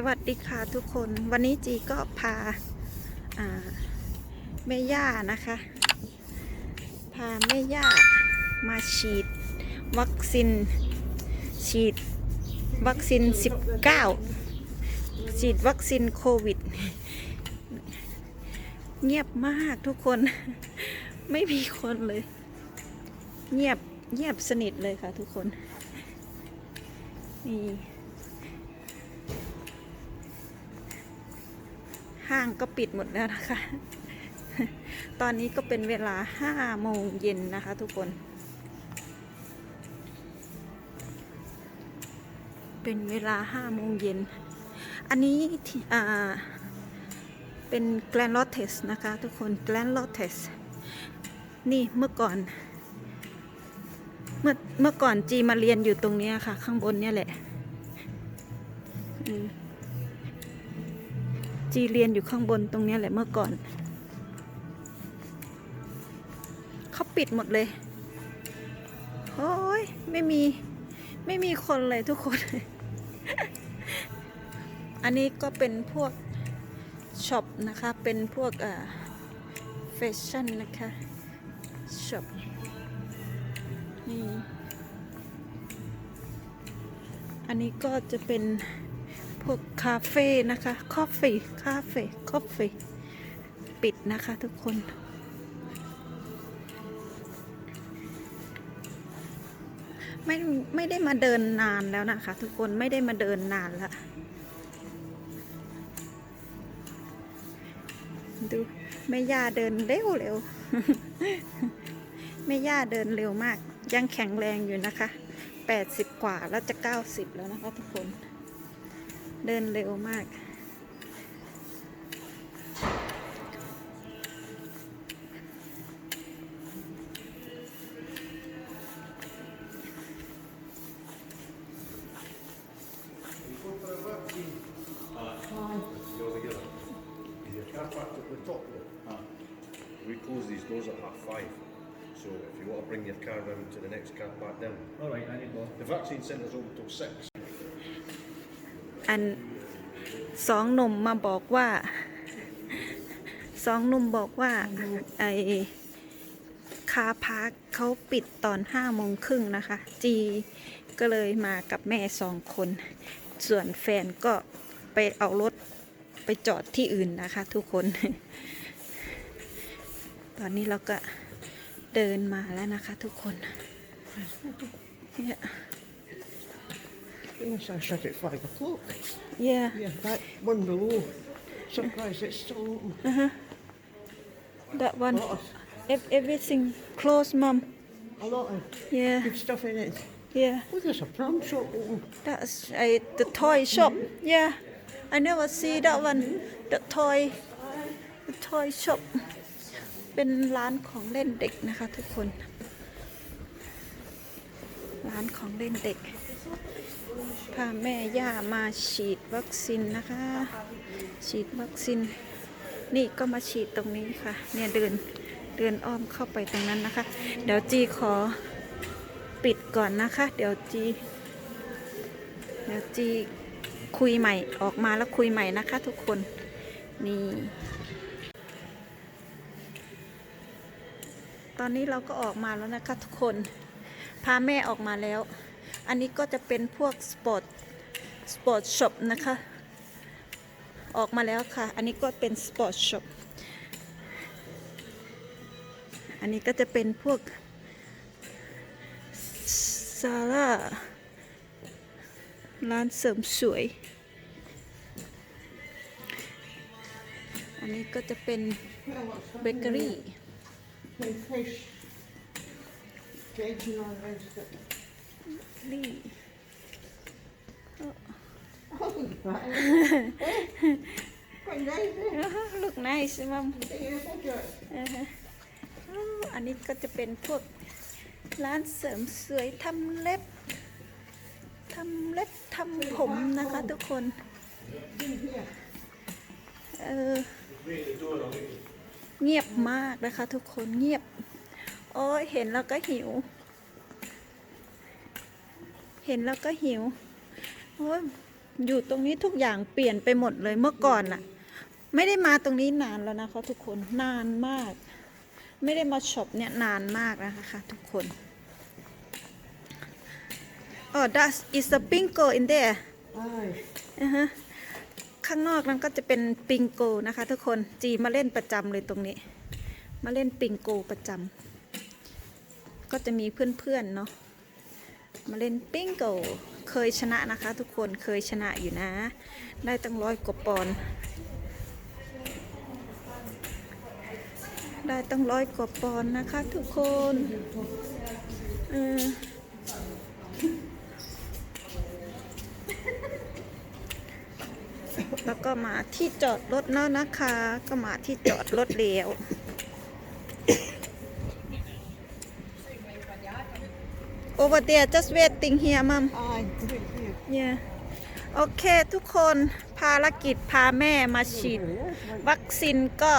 สวัสดีค่ะทุกคนวันนี้จีก็พาอ่าแม่ย่านะคะ พาแม่ย่ามาฉีดวัคซีนฉีดวัคซีน 19 ฉีดวัคซีนโควิด เงียบมากทุกคนไม่มีคนเลย เงียบเงียบสนิทเลยค่ะทุกคนนี่ ห้างก็ปิดหมดแล้วนะคะ ตอนนี้ก็เป็นเวลาห้าโมงเย็นนะคะทุกคน เป็นเวลาห้าโมงเย็น อันนี้ที่อ่าเป็นแกลนลอตเทสนะคะทุกคนแกลนลอตเทสนี่เมื่อก่อน เมื่อเมื่อก่อนจีมาเรียนอยู่ตรงนี้ค่ะ ข้างบนเนี่ยแหละ อืม จีเรียนอยู่ข้างบนตรงนี้แหละเมื่อก่อนเขาปิดหมดเลยโอ้ยไม่มีไม่มีคนเลยทุกคน อันนี้ก็เป็นพวกช็อปนะคะ เป็นพวกเอ่อแฟชั่นนะคะช็อปนี่อันนี้ก็จะเป็น วกคาเฟ่นะคะคอฟฟี่คาเฟ่คอฟฟี่ปิดนะคะทุกคน ไม่ไม่ได้มาเดินนานแล้วนะคะทุกคนไม่ได้มาเดินนานล้วดูแม่ย่าเดินเร็วเร็วแม่ย่าเดินเร็วมาก ยังแข็งแรงอยู่นะคะ 80 กว่าแล้วจะ 90 แล้วนะคะทุกคน เดินเร็วมาก You're the other. Is your car parked at the top there? We close these doors at half five. So if you want to bring your car down to the next car park down. All right, I need to go. The vaccine centre's open till six. อันสองหนุ่มมาบอกว่าสองหนุ่มบอกว่าไอคาพาร์คเขาปิดตอนห้าโมงครึ่งนะคะ จีก็เลยมากับแม่สองคน ส่วนแฟนก็ไปเอารถไปจอดที่อื่นนะคะทุกคน ตอนนี้เราก็เดินมาแล้วนะคะทุกคนเนี่ย Yes, I shut at five o'clock. yeah Yeah, that one below. Surprised it's still open. that one A lot of, Ev- everything closed, mom. a lot of Yeah, good stuff in it. yeah. Oh, there's a pram shop open. That's uh, the toy shop. Yeah, I never see that one. The toy, the toy shop. เป็นร้านของเล่นเด็กนะคะทุกคน ร้านของเล่นเด็ก พาแม่ย่ามาฉีดวัคซีนนะคะ ฉีดวัคซีน นี่ก็มาฉีดตรงนี้ค่ะ เนี่ยเดินเดินอ้อมเข้าไปตรงนั้นนะคะ เดี๋ยวจีขอปิดก่อนนะคะ เดี๋ยวจี เดี๋ยวจีคุยใหม่ออกมาแล้วคุยใหม่นะคะ ทุกคนนี่ตอนนี้เราก็ออกมาแล้วนะคะทุกคน พาแม่ออกมาแล้ว อันนี้ก็จะเป็นพวกสปอร์ตสปอร์ตช็อปนะคะ ออกมาแล้วค่ะ อันนี้ก็เป็นสปอร์ตช็อปอันนี้ก็จะเป็นพวกซาร่าร้านเสริมสวย อันนี้ก็จะเป็นเบเกอรี่ And fish. Veg and all the rest of it. นี่ Oh, right. Quite nice, eh? ลูกไนส์มัม Yeah, look at it. อ่าฮะอ้าวอันนี้ก็จะเป็นพวกร้านเสริมสวยทำเล็บทำเล็บทำผมนะคะทุกคน In here. เออ เงียบมากนะคะทุกคนเงียบ โอ้ยเห็นแล้วก็หิว เห็นแล้วก็หิวโอ้ยอยู่ตรงนี้ทุกอย่างเปลี่ยนไปหมดเลยเมื่อก่อนน่ะ ไม่ได้มาตรงนี้นานแล้วนะคะทุกคนนานมาก ไม่ได้มาช็อปเนี่ยนานมากนะคะทุกคนอ๋อ that is a bingo in there Aye. อือฮะข้างนอกนั้นก็จะเป็นปิงโกนะคะ ทุกคนจีมาเล่นประจำเลยตรงนี้ มาเล่นปิงโกประจำก็จะมีเพื่อนๆเนาะ มาเล่นปิ้งโกเคยชนะนะคะ ทุกคนเคยชนะอยู่นะ ได้ตั้งร้อยกว่าปอนได้ตั้งร้อยกว่าปอนนะคะ ทุกคนเออแล้วก็มาที่จอดรถแล้วนะคะ ก็มาที่จอดรถแล้ว Over there just waiting here mom Aye. Thank you. yeah โอเคทุกคนภารกิจพาแม่มาฉีด วัคซีนก็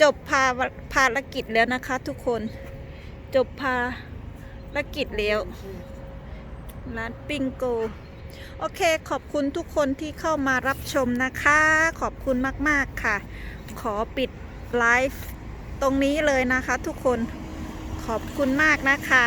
จบภาภารกิจแล้วนะคะทุกคนจบภารกิจแล้วร้านปิงโก โอเคขอบคุณทุกคนที่เข้ามารับชมนะคะ ขอบคุณมาก ๆ ค่ะ ขอปิดไลฟ์ตรงนี้เลยนะคะทุกคนขอบคุณมากนะคะ